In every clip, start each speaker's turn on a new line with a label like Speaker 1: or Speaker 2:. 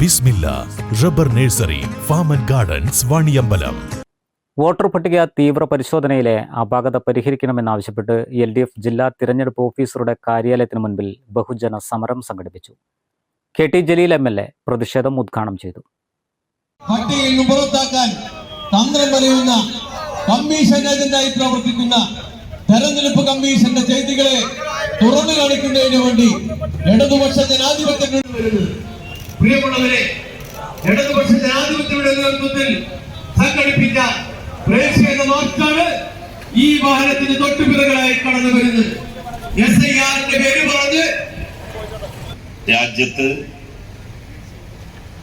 Speaker 1: Bismilla rubber nursery farm and gardens Vaniyambalam.
Speaker 2: Voter പട്ടിക തീവ്ര പരിശോധനയിലെ അപാകത പരിഹരിക്കണമെന്നാവശ്യപ്പെട്ട് എൽ ഡി എഫ് ജില്ലാ തിരഞ്ഞെടുപ്പ് ഓഫീസറുടെ കാര്യാലയത്തിന് മുൻപിൽ ബഹുജന സമരം സംഘടിപ്പിച്ചു. K T Jaleel M L A പ്രതിഷേധം ഉദ്ഘാടനം ചെയ്തു.
Speaker 3: പട്ടികയിൽ പുറത്താക്കാൻ തന്ത്രം പറയുന്ന കമ്മീഷൻ ഏജന്റായി പ്രവർത്തിക്കുന്ന തെരഞ്ഞെടുപ്പ് കമ്മീഷന്റെ ചെയ്തികളെ തുറന്നു കാണിക്കുന്നതിന് വേണ്ടി ഇടതുപക്ഷ ജനാധിപത്യ പ്രിയമുള്ളവരെ ഇടതുപക്ഷ ജനാധിപത്യയുടെ നേതൃത്വത്തിൽ സംഘടിപ്പിച്ച പ്രതിഷേധ മാർച്ചാണ് ഈ വാഹനത്തിന് തൊട്ടുപിറകളായി കടന്നു വരുന്നത്. എസ് ഐ ആറിന്റെ പേര് പറഞ്ഞ്
Speaker 4: രാജ്യത്ത്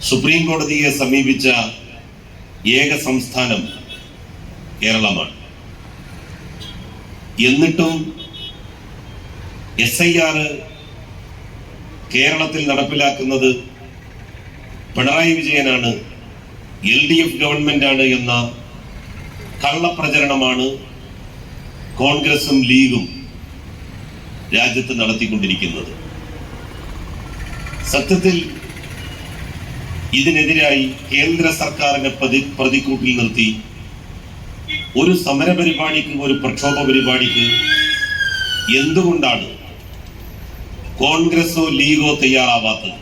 Speaker 4: സുപ്രീം കോടതിയെ സമീപിച്ച ഏക സംസ്ഥാനം കേരളമാണ്. എന്നിട്ടും എസ് ഐ ആർ കേരളത്തിൽ നടപ്പിലാക്കുന്നത് പിണറായി വിജയനാണ് എൽ ഡി എഫ് ഗവൺമെന്റാണ് എന്ന കള്ളപ്രചരണമാണ് കോൺഗ്രസും ലീഗും രാജ്യത്ത് നടത്തിക്കൊണ്ടിരിക്കുന്നത്. സത്യത്തിൽ ഇതിനെതിരായി കേന്ദ്ര സർക്കാരിനെ പ്രതി പ്രതിക്കൂട്ടിൽ നിർത്തി ഒരു സമര പരിപാടിക്ക് ഒരു പ്രക്ഷോഭ പരിപാടിക്ക് എന്തുകൊണ്ടാണ് കോൺഗ്രസോ ലീഗോ തയ്യാറാവാത്തത്?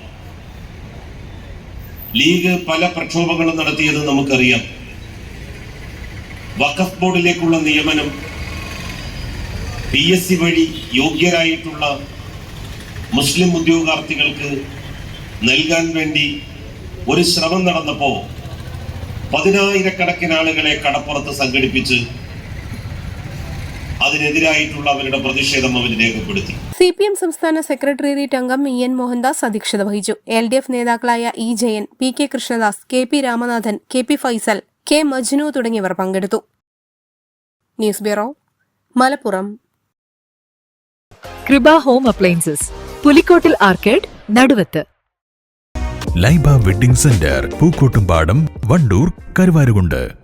Speaker 4: ലീഗ് പല പ്രക്ഷോഭങ്ങളും നടത്തിയത് നമുക്കറിയാം. വഖഫ് ബോർഡിലേക്കുള്ള നിയമനം പി എസ് സി വഴി യോഗ്യരായിട്ടുള്ള മുസ്ലിം ഉദ്യോഗാർത്ഥികൾക്ക് നൽകാൻ വേണ്ടി ഒരു ശ്രമം നടന്നപ്പോൾ പതിനായിരക്കണക്കിന് ആളുകളെ കടപ്പുറത്ത് സംഘടിപ്പിച്ച് അതിനെതിരായിട്ടുള്ള അവരുടെ പ്രതിഷേധം അവർ രേഖപ്പെടുത്തി.
Speaker 5: സി പി എം സംസ്ഥാന സെക്രട്ടേറിയറ്റ് അംഗം ഇ എൻ മോഹൻദാസ് അധ്യക്ഷത വഹിച്ചു. എൽ ഡി എഫ് നേതാക്കളായ E Jayan P K Krishnadas K P Ramanathan K P Faisal K Majnu തുടങ്ങിയവർ പങ്കെടുത്തു. News bureau Malappuram.
Speaker 6: Kripa home appliances Pulikkottil arcade Naduvath.
Speaker 1: Laiba wedding centre Pookkottumpadam Wandoor Karuvarakundu.